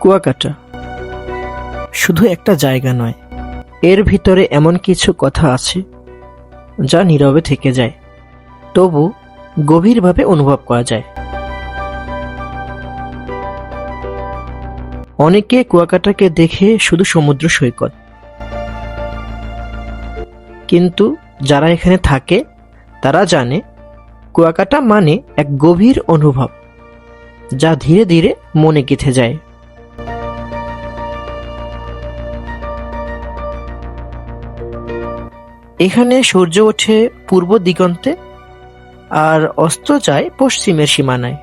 কুয়াকাটা। শুধু একটা জায়গা নয়, এর ভিতরে এমন কিছু কথা আছে যা নীরবে থেকে যায়, তবু গভীরভাবে অনুভব করা যায়। অনেকে কুয়াকাটাকে দেখে শুধু সমুদ্র সৈকত। কিন্তু যারা এখানে থাকে, তারা জানে কুয়াকাটা মানে এক গভীর অনুভব, যা ধীরে ধীরে মনে গেঁথে যায়। এখানে সূর্য ওঠে পূর্ব দিগন্তে আর অস্ত যায় পশ্চিমের সীমানায়।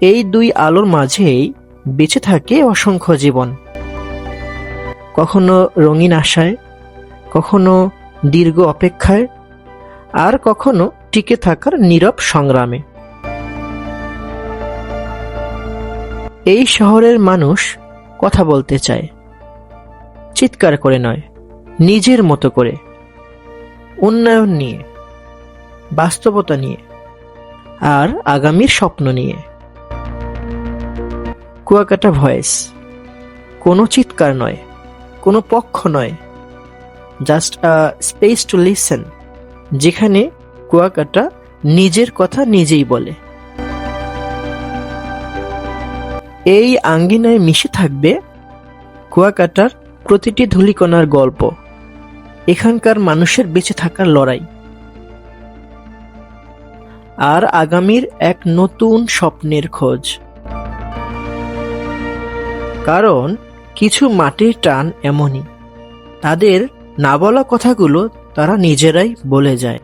এই দুই আলোর মাঝেই বেঁচে থাকে অসংখ্য জীবন। কখনো রঙিন আশায়, কখনো দীর্ঘ অপেক্ষায়, আর কখনো টিকে থাকার নীরব সংগ্রামে। এই শহরের মানুষ কথা বলতে চায়, চিৎকার করে নয়, নিজের মতো করে। উন্নয়ন নিয়ে, বাস্তবতা নিয়ে আর আগামীর স্বপ্ন নিয়ে। কুয়াকাটা ভয়েস, কোনো চিৎকার নয়, কোনো পক্ষ নয় just a space to listen যেখানে কুয়াকাটা নিজের কথা নিজেই বলে। এই আঙ্গিনায় মিশে থাকবে কুয়াকাটার প্রতিটি ধূলিকণার গল্প। এখানকার মানুষের বেঁচে থাকার লড়াই। আর আগামীর এক নতুন স্বপ্নের খোঁজ। কারণ কিছু মাটির টান এমনই। তাদের না বলা কথাগুলো তারা নিজেরাই বলে যায়।